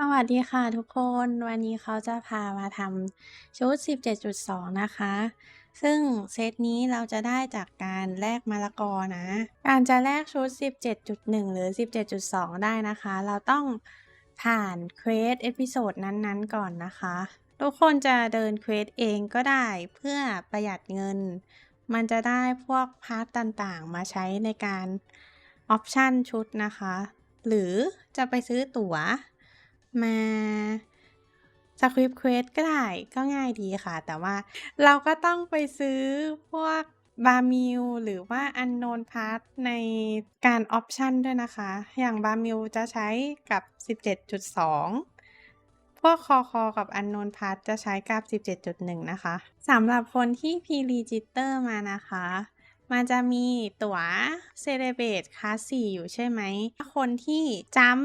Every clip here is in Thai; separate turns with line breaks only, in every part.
สวัสดีค่ะทุกคนวันนี้เขาจะพามาทำชุด 17.2 นะคะ ซึ่งเซตนี้เราจะได้จากการแลกมะละกอนะ การจะแลกชุด 17.1 หรือ 17.2 ได้นะคะ เราต้องผ่านเควสเอพิโซดนั้นๆก่อนนะคะ ทุกคนจะเดินเควสเองก็ได้เพื่อประหยัดเงิน มันจะได้พวกพาร์ตต่างๆ มาใช้ในการออปชั่นชุดนะคะ หรือจะไปซื้อตั๋ว มาสคริปต์เควสก็ได้ก็ง่ายดีค่ะ แต่ว่าเราก็ต้องไปซื้อพวกบามิลหรือว่าอันโนนพาร์ทในการออปชันด้วยนะคะ อย่างบามิลจะใช้กับ 17.2 พวกคอคอกับอันโนนพาร์ทจะใช้กับ 17.1 นะคะสำหรับคนที่พีรีจิเตอร์มานะคะ มันจะมีตั๋วเซเลเบตคลาส4อยู่ใช่ไหม คนที่จัม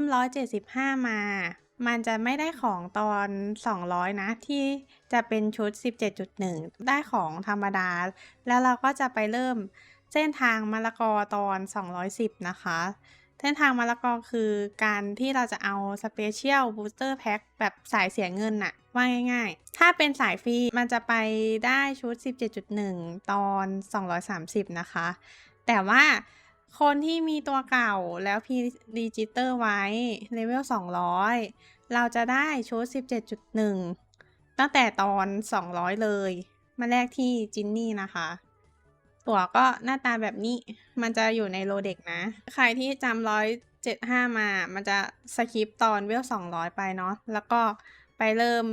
175 มา มันจะไม่ได้ของตอน 200 นะ ที่จะเป็นชุด 17.1 ได้ของธรรมดา แล้วเราก็จะไปเริ่มเส้นทางมะละกอตอน 210 นะคะ เส้นทางมะละกอคือการที่เราจะเอาสเปเชียลบูสเตอร์แพ็คแบบสายเสียเงินน่ะ ว่าง่ายๆ ถ้าเป็นสายฟรีมันจะไปได้ชุด 17.1 ตอน 230 นะคะ แต่ว่า คนที่มีตัวเก่าแล้วพีรีจิเตอร์ไว้เลเวล200 เราจะได้ชุด 17.1 ตั้งแต่ตอน 200 เลย มาแลกที่จินนี่นะคะ ตั๋วก็หน้าตาแบบนี้มันจะอยู่ในโลเด็กนะ ใครที่จำร้อยเจ็ดห้ามา มันจะสคิปตอนเวลสองร้อยไปเนาะ แล้วก็ไปเริ่ม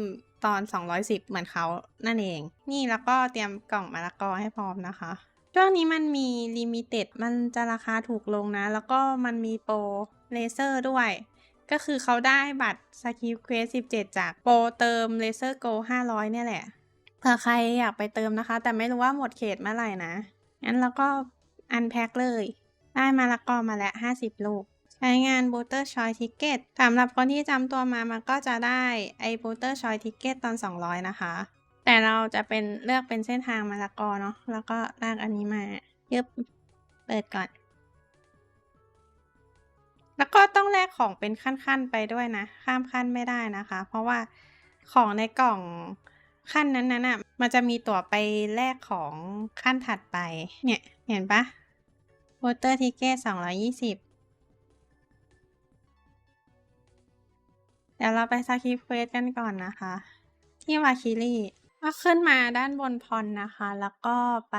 ตอน 210 เหมือนเขานั่นเอง นี่แล้วก็เตรียมกล่องมะละกอให้พร้อมนะคะ ช่วงนี้มันมีลิมิเต็ดมันจะราคาถูกลงนะ แล้วก็มันมีโปรเลเซอร์ด้วย ก็คือเขาได้บัตรสกิปเควส17 จากโปรเติมเลเซอร์โก500 เนี่ยแหละ เผื่อใครอยากไปเติมนะคะ แต่ไม่รู้ว่าหมดเขตเมื่อไหร่นะ งั้นเราก็อันแพ็คเลย ได้มะละกอมาแล้ว 50 ลูก ใช้งาน b o o t e r Choice Ticket สำหรับคนที่จำตัวมามันก็จะได้ไอ้ b o o t e r Choice Ticket ตอน 200 นะคะ แต่เราจะเป็นเลือกเป็นเส้นทางมะละกอเนาะแล้วก็ลากอันนี้มายึบเปิดก่อน แล้วก็ต้องแลกของเป็นขั้นๆไปด้วยนะ ข้ามขั้นไม่ได้นะคะ เพราะว่าของในกล่องขั้นนั้นๆน่ะมันจะมีตั๋วไปแลกของขั้นถัดไป เนี่ยเห็นปะ Water Ticket 220เดี๋ยวเราไปสกิเควสกันก่อนนะคะ ที่วาคิรี ก็ขึ้นมาด้านบนพรนะคะ แล้วก็ไป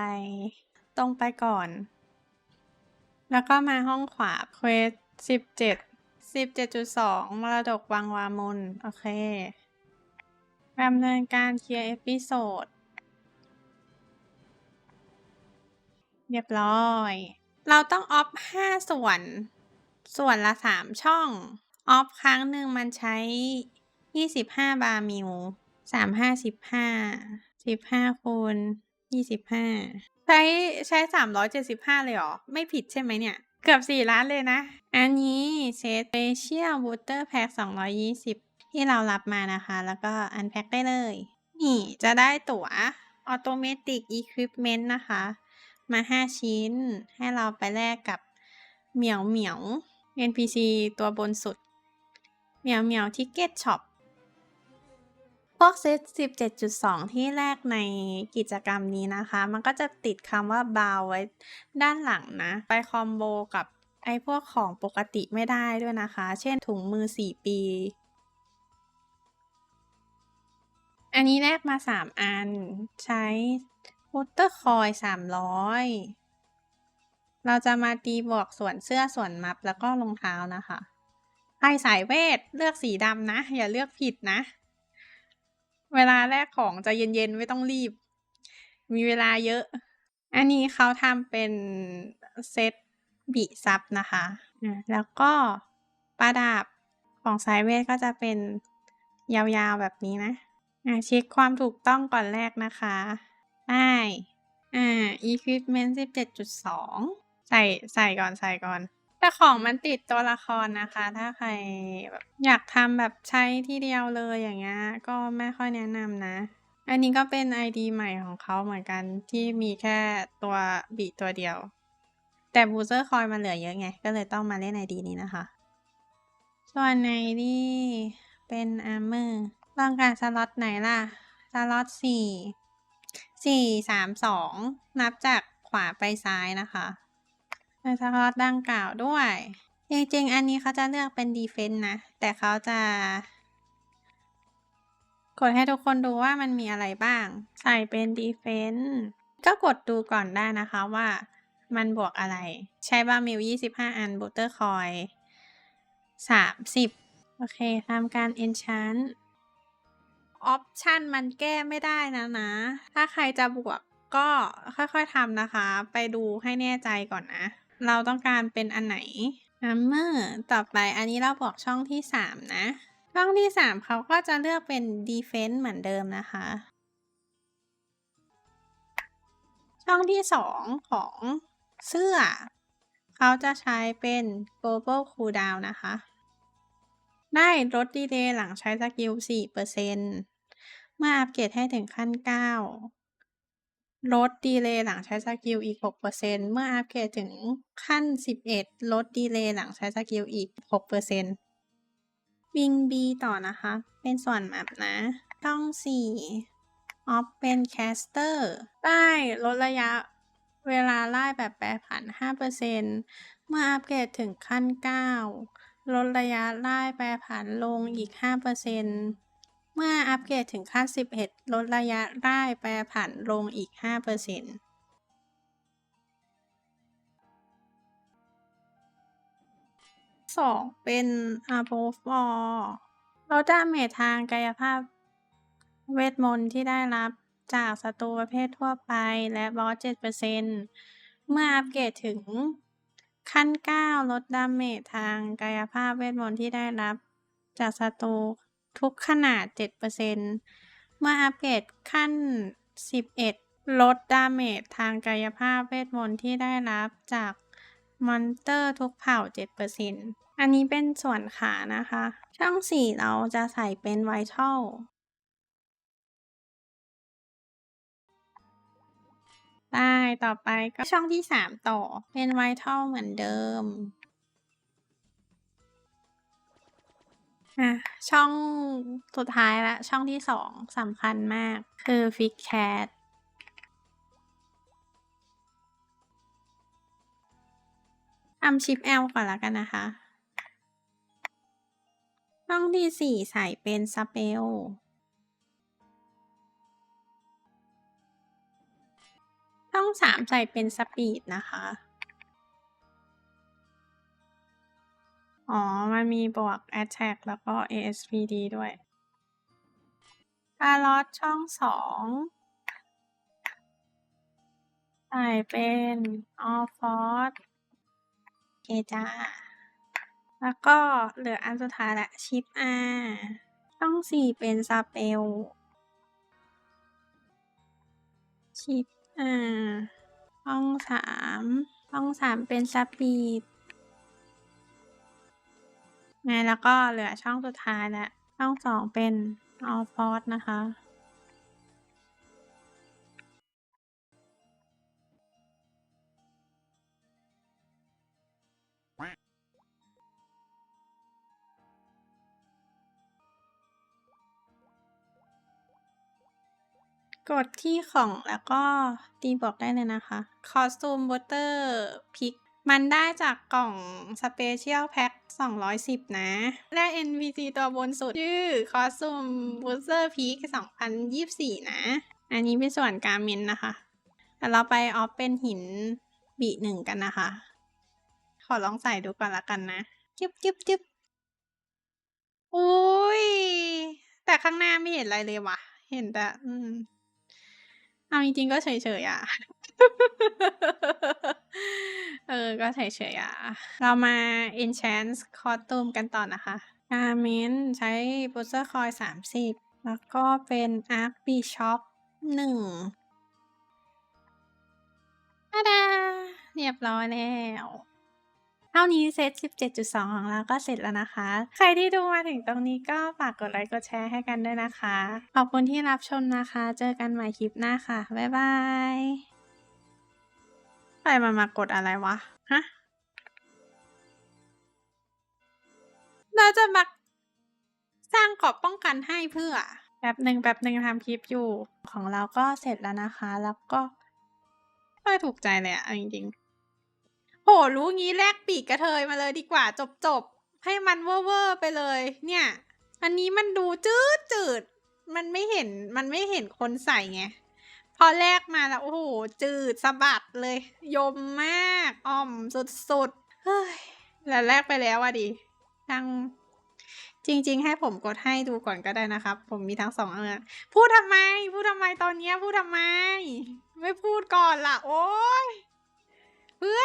ตรงไปก่อน แล้วก็มาห้องขวาเควสสิบเจ็ดสิบเจ็ดจุดสองมรดกวังวามุนโอเคดำเนินการเคลียร์เอพิโซดเรียบร้อย เราต้องออฟห้าส่วน ส่วนละสามช่อง ออฟครั้งหนึ่งมันใช้ยี่สิบห้าบาร์มิล สามห้าสิบห้าสิบห้าคูณยี่สิบห้าใช้ใช้สามร้อยเจ็ดสิบห้าเลยเหรอ ไม่ผิดใช่ไหมเนี่ย เกือบสี่ล้านเลยนะ อันนี้เซตเปเชียลบูเตอร์แพ็คสองร้อยยี่สิบที่เรารับมานะคะ แล้วก็อันแพ็คได้เลย นี่จะได้ตั๋ว Automatic Equipment นะคะ มา 5 ชิ้น ให้เราไปแลกกับเหมียวเหมียว NPC ตัวบนสุด เหมียวเหมียวทิเก็ตช็อป พวกเซต17.2 ที่แรกในกิจกรรมนี้นะคะ มันก็จะติดคำว่าบาวไว้ด้านหลังนะ ไปคอมโบกับไอ้พวกของปกติไม่ได้ด้วยนะคะ เช่นถุงมือ 4 ปี อันนี้แลกมา 3 อัน ใช้วอเตอร์คอยสามร้อยเราจะมาตีบวกส่วนเสื้อส่วนมัฟแล้วก็รองเท้านะคะใครสายเวท เลือกสีดำนะ อย่าเลือกผิดนะ เวลาแลกของจะเย็นๆ ไม่ต้องรีบ มีเวลาเยอะ อันนี้เขาทำเป็นเซตบิซับนะคะแล้วก็ประดับของสายเวทก็จะเป็นยาวๆแบบนี้นะอะเช็คความถูกต้องก่อนแรกนะคะ ได้อ่า equipment 17.2 ใส่ใส่ก่อนใส่ก่อน แต่ของมันติดตัวละครนะคะ ถ้าใครแบบอยากทำแบบใช้ที่เดียวเลยอย่างเงี้ยก็ไม่ค่อยแนะนำนะ อันนี้ก็เป็น ID ใหม่ของเขาเหมือนกันที่มีแค่ตัวบีตัวเดียว แต่บูเซอร์คอยมันเหลือเยอะไง ก็เลยต้องมาเล่น ID นี้นะคะ ส่วนในนี่เป็นอาร์เมอร์ลองการสล็อตไหนล่ะ สล็อตสี่สี่สามสองนับจากขวาไปซ้ายนะคะ ในสล็อตดังกล่าวด้วย จริงๆ อันนี้เขาจะเลือกเป็นดีเฟนต์นะ แต่เขาจะ กดให้ทุกคนดูว่ามันมีอะไรบ้าง ใส่เป็นดีเฟนต์ก็กดดูก่อนได้นะคะว่ามันบวกอะไร ใช้บาร์มิล25 อันบูเตอร์คอย30 โอเคทำการ enchant ออปชันมันแก้ไม่ได้นะนะ ถ้าใครจะบวกก็ค่อยๆทำนะคะ ไปดูให้แน่ใจก่อนนะ เราต้องการเป็นอันไหน armor ต่อไปอันนี้เราบอกช่องที่ 3 นะ ช่องที่ 3 เขาก็จะเลือกเป็น defense เหมือนเดิมนะคะ ช่องที่ 2 ของเสื้อ เขาจะใช้เป็น global cooldown นะคะ ได้ลดดีเลย์หลังใช้สกิล 4%เมื่ออัปเกรดให้ถึงขั้น 9 ลดดีเลย์หลังใช้สกิลอีก 6%เมื่ออัปเกรดถึงขั้น 11 ลดดีเลย์หลังใช้สกิลอีก 6%วิงบีต่อนะคะ เป็นส่วนแมปนะ ต้อง4ออฟเป็นแคสเตอร์ได้ลดระยะเวลาไล่แบบแปรผัน 5%เมื่ออัปเกรดถึงขั้น 9 ลดระยะไล่แปรผันลงอีก 5% เมื่ออัปเกรดถึงขั้น 11 ลดระยะไล่แปรผันลงอีก 5%สองเป็น a b o v e all ลดดาเมจทางกายภาพ เวทมนต์ที่ได้รับจากศัตรูประเภททั่วไปและบอส 7%เมื่ออัปเกรดถึงขั้น 9 ลดดาเมจทางกายภาพเวทมนต์ที่ได้รับจากศัตรู ทุกขนาด 7%เมื่ออัปเกรดขั้น 11 ลดดาเมจทางกายภาพเวทมนต์ที่ได้รับจากมอนเตอร์ทุกเผ่า 7%อันนี้เป็นส่วนขานะคะ ช่อง 4 เราจะใส่เป็นไวทัลได้ ต่อไปก็ช่องที่ 3 ต่อเป็นไวทัลเหมือนเดิม อะช่องสุดท้ายละช่องที่ 2 สำคัญมาก คือฟิกแคททำชิป L ก่อนแล้วกันนะคะ ช่องที่ 4 ใส่เป็นสเปลช่อง 3 ใส่เป็นสปีดนะคะ อ๋อ มันมีบวก Attack แล้วก็ ASPD ด้วยคาร์ลอตช่อง2ใส่เป็น All Force เคจ้า แล้วก็เหลืออันสุดท้ายละชิป R ช่อง4เป็นสเปลชิป R ช่อง3ช่อง3เป็นสปีด ไงแล้วก็เหลือช่องสุดท้ายแล้วช่อง2เป็น All Force นะคะ กดที่ของแล้วก็ตีบวกได้เลยนะคะ คอสตูม b บ t เตอร์พิก มันได้จากกล่อง Special Pack 210 นะและ NPC ตัวบนสุด ชื่อ Costume Booster Peak 2024 นะ อันนี้เป็นส่วนการเมนนะคะแต่เราไปออฟเป็นหินบีหนึ่งกันนะคะ ขอลองใส่ดูก่อนละกันนะ จึ๊บจึ๊บจึ๊บอุ้ย แต่ข้างหน้าไม่เห็นอะไรเลยว่ะ เห็นแต่ อืม เอาจริงๆก็เฉยๆอะ เออ ก็เฉยๆอะ เรามา enchant costume กันต่อนะคะ garment ใช้ booster coin 30 แล้วก็เป็น arc bishop 1ตาดา เรียบร้อยแล้วเท่านี้เซต 17.2 ของเราก็เสร็จแล้วนะคะ ใครที่ดูมาถึงตรงนี้ก็ฝากกดไลค์กดแชร์ให้กันด้วยนะคะ ขอบคุณที่รับชมนะคะ เจอกันใหม่คลิปหน้าค่ะ บ๊ายบาย ใครมันมากดอะไรวะ ฮะ เราจะมาสร้างกราะป้องกันให้เพื่อแป๊บหนึ่งแป๊บหนึ่งทำคลิปอยู่ ของเราก็เสร็จแล้วนะคะ แล้วก็ไม่ถูกใจเลยอะจริงๆโหรู้งี้แลกปีกกระเทยมาเลยดีกว่าจบจบๆให้มันเวอร์เวอร์ไปเลย เนี่ย อันนี้มันดูจืดจืด มันไม่เห็น มันไม่เห็นคนใส่ไง พอแลกมาแล้ว โอ้โห จืดสะบัดเลย ยมมากอ่อมสุดๆเฮ้ยแล้วแลกไปแล้วอะดิทั้งจริง ๆ ให้ผมกดให้ดูก่อนก็ได้นะครับ ผมมีทั้งสองอันพูดทำไม พูดทำไมตอนเนี้ยพูดทำไม ไม่พูดก่อนล่ะ โอ้ยเพื่อ